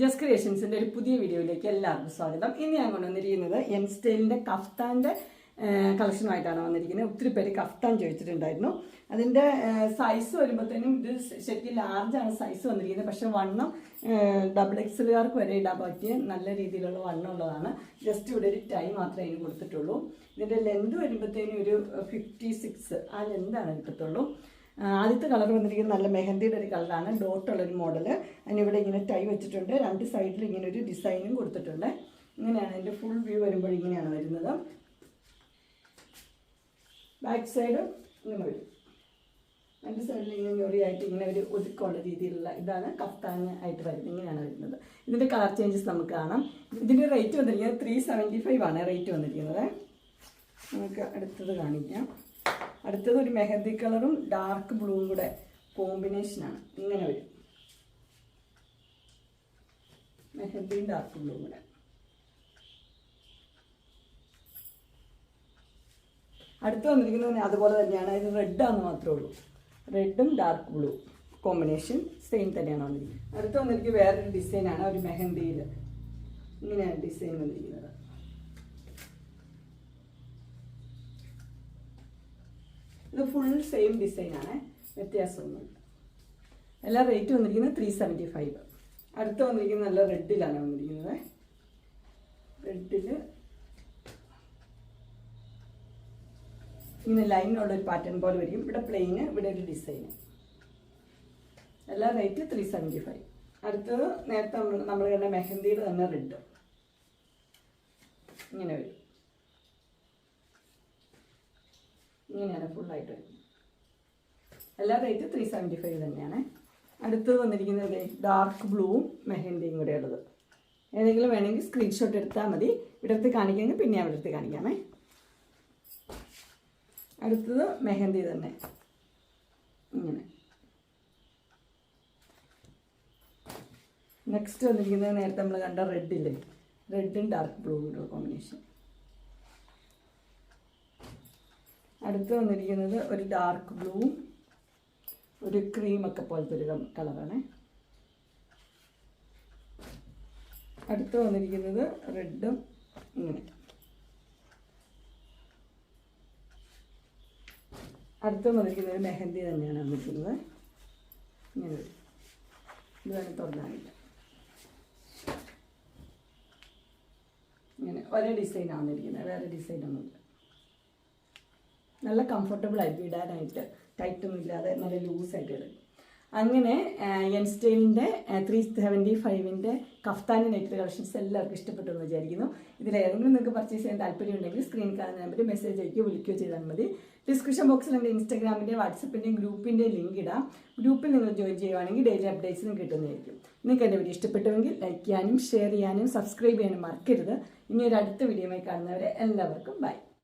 Just ക്രിയേഷൻസിന്റെ ഒരു പുതിയ വീഡിയോയിലേക്ക് എല്ലാവർക്കും സ്വാഗതം. ഇന്ന് ഞാൻ കൊണ്ടുവന്നിരിക്കുന്നത് എം സ്റ്റൈലിന്റെ കഫ്താന്റെ കളക്ഷനുമായിട്ടാണ് വന്നിരിക്കുന്നത്. ഒത്തിരി പേര് കഫ്താൻ ചോദിച്ചിട്ടുണ്ടായിരുന്നു. അതിന്റെ സൈസ് വരുമ്പോഴത്തേനും ഇത് ശരിക്കും ലാർജാണ് സൈസ് വന്നിരിക്കുന്നത്. പക്ഷെ വണ്ണം ഡബിൾ എക്സലുകാർക്ക് വരെ ഇടാൻ പറ്റിയ നല്ല രീതിയിലുള്ള വണ്ണം ഉള്ളതാണ്. ജസ്റ്റ് ഇവിടെ ഒരു ടൈ മാത്രമേ അതിന് കൊടുത്തിട്ടുള്ളൂ. ഇതിന്റെ ലെന്ത് വരുമ്പോഴത്തേനും ഒരു ഫിഫ്റ്റി സിക്സ് ആ ലെന്താണ് കിട്ടത്തുള്ളൂ. ആദ്യത്തെ കളർ വന്നിരിക്കുന്നത് നല്ല മെഹന്തിയുടെ ഒരു കളറാണ്. ഡോട്ടുള്ള ഒരു മോഡൽ അതിനിവിടെ ഇങ്ങനെ ടൈ വെച്ചിട്ടുണ്ട്. രണ്ട് സൈഡിൽ ഇങ്ങനെ ഒരു ഡിസൈനും കൊടുത്തിട്ടുണ്ട്. ഇങ്ങനെയാണ് അതിന്റെ ഫുൾ വ്യൂ വരുമ്പോൾ ഇങ്ങനെയാണ് വരുന്നത്. ബാക്ക് സൈഡ് ഇങ്ങനെ വരും. രണ്ട് സൈഡിൽ ഇങ്ങനെ ഞൊറിയായിട്ട് ഇങ്ങനെ ഒരു ഒതുക്കുള്ള രീതിയിലുള്ള ഇതാണ് കഫ്താങ് ആയിട്ട് വരുന്നത്. ഇങ്ങനെയാണ് വരുന്നത്. ഇതിന്റെ കളർ ചേഞ്ചസ് നമുക്ക് കാണാം. ഇതിന്റെ റേറ്റ് വന്നിരിക്കുന്നത് ത്രീ സെവന്റി ഫൈവ് ആണ്. റേറ്റ് വന്നിരിക്കുന്നത്. നമുക്ക് അടുത്തത് കാണിക്കാം. അടുത്തത് ഒരു മെഹന്തി കളറും ഡാർക്ക് ബ്ലൂവും കൂടെ കോമ്പിനേഷനാണ് ഇങ്ങനെ വരും. മെഹന്തിയും ഡാർക്ക് ബ്ലൂവും കൂടെ. അടുത്ത് വന്നിരിക്കുന്നത് അതുപോലെ തന്നെയാണ്. ഇത് റെഡാന്ന് മാത്രമേ ഉള്ളൂ. റെഡും ഡാർക്ക് ബ്ലൂ കോമ്പിനേഷൻ സെയിം തന്നെയാണ് വന്നിരിക്കുന്നത്. അടുത്ത് വന്നിരിക്കുന്നത് വേറൊരു ഡിസൈനാണ് ഒരു മെഹന്തിയിൽ ഇങ്ങനെയാണ് ഡിസൈൻ വന്നിരിക്കുന്നത്. ഇത് ഫുൾ സെയിം ഡിസൈനാണ് വ്യത്യാസമൊന്നുമില്ല. എല്ലാ റേറ്റ് വന്നിരിക്കുന്നത് ത്രീ സെവന്റി ഫൈവ് അടുത്ത് വന്നിരിക്കുന്നത് നല്ല റെഡിലാണ് വന്നിരിക്കുന്നത്. റെഡിൽ ഇങ്ങനെ ലൈനുള്ള ഒരു പാറ്റേൺ പോലെ വരും. ഇവിടെ പ്ലെയിന് ഇവിടെ ഒരു ഡിസൈൻ എല്ലാ റേറ്റ് ത്രീ സെവന്റി ഫൈവ് അടുത്തത് നേരത്തെ നമ്മൾ നമ്മൾ കണ്ട മെഹന്തിയുടെ തന്നെ റെഡ് ഇങ്ങനെ വരും. ഇങ്ങനെയാണ് ഫുള്ളായിട്ട് വരുന്നത്. എല്ലാ റേറ്റ് ത്രീ സെവന്റി ഫൈവ് തന്നെയാണ്. അടുത്തത് വന്നിരിക്കുന്നത് ഡാർക്ക് ബ്ലൂവും മെഹന്തിയും കൂടെ ഉള്ളത്. ഏതെങ്കിലും വേണമെങ്കിൽ സ്ക്രീൻഷോട്ട് എടുത്താൽ മതി. ഇവിടത്ത് കാണിക്കാമെങ്കിൽ പിന്നെ അവിടെ എടുത്ത് കാണിക്കാമേ. അടുത്തത് മെഹന്തി തന്നെ. ഇങ്ങനെ. നെക്സ്റ്റ് വന്നിരിക്കുന്നത് നേരത്തെ നമ്മൾ കണ്ട റെഡില്ലേ റെഡും ഡാർക്ക് ബ്ലൂവിന്റെ കോമ്പിനേഷൻ അടുത്ത് വന്നിരിക്കുന്നത് ഒരു ഡാർക്ക് ബ്ലൂ ഒരു ക്രീമൊക്കെ പോലത്തെ ഒരു കളറാണ് അടുത്ത് വന്നിരിക്കുന്നത് റെഡും ഇങ്ങനെ. അടുത്ത് വന്നിരിക്കുന്നത് മെഹന്തി തന്നെയാണ് വന്നിരിക്കുന്നത്. ഇങ്ങനെ. ഇത് വേണം തുറന്നാണില്ല ഇങ്ങനെ ഒരേ ഡിസൈനാണ് വന്നിരിക്കുന്നത്. വേറെ ഡിസൈനൊന്നുമില്ല നല്ല കംഫർട്ടബിൾ ആയിരിക്കും ഇടാനായിട്ട് ടൈറ്റൊന്നും ഇല്ലാതെ നല്ല ലൂസായിട്ട് ഇടും. അങ്ങനെ എൻസ്റ്റൈലിന്റെ ത്രീ സെവന്റി ഫൈവിന്റെ കഫ്താനി നെറ്റ് കളക്ഷൻസ് എല്ലാവർക്കും ഇഷ്ടപ്പെട്ടു എന്ന് വിചാരിക്കുന്നു. ഇതിൽ ഏതെങ്കിലും നിങ്ങൾക്ക് പർച്ചേസ് ചെയ്യാൻ താല്പര്യം ഉണ്ടെങ്കിൽ സ്ക്രീൻ കാണുന്ന നമ്പറിൽ മെസ്സേജ് അയക്കുകയോ വിളിക്കുകയോ ചെയ്താൽ മതി. ഡിസ്ക്രിപ്ഷൻ ബോക്സിൽ എന്റെ ഇൻസ്റ്റാഗ്രാമിന്റെ വാട്സപ്പിന്റെയും ഗ്രൂപ്പിന്റെ ലിങ്ക് ഇടാം. ഗ്രൂപ്പിൽ നിങ്ങൾ ജോയിൻ ചെയ്യുവാണെങ്കിൽ ഡെയിലി അപ്ഡേറ്റ്സിനും കിട്ടുന്നതായിരിക്കും. നിങ്ങൾക്ക് എന്റെ വീഡിയോ ഇഷ്ടപ്പെട്ടുവെങ്കിൽ ലൈക്ക് ചെയ്യാനും ഷെയർ ചെയ്യാനും സബ്സ്ക്രൈബ് ചെയ്യാനും മറക്കരുത്. ഇനി ഒരു അടുത്ത വീഡിയോയുമായി കാണുന്നവരെ എല്ലാവർക്കും ബൈ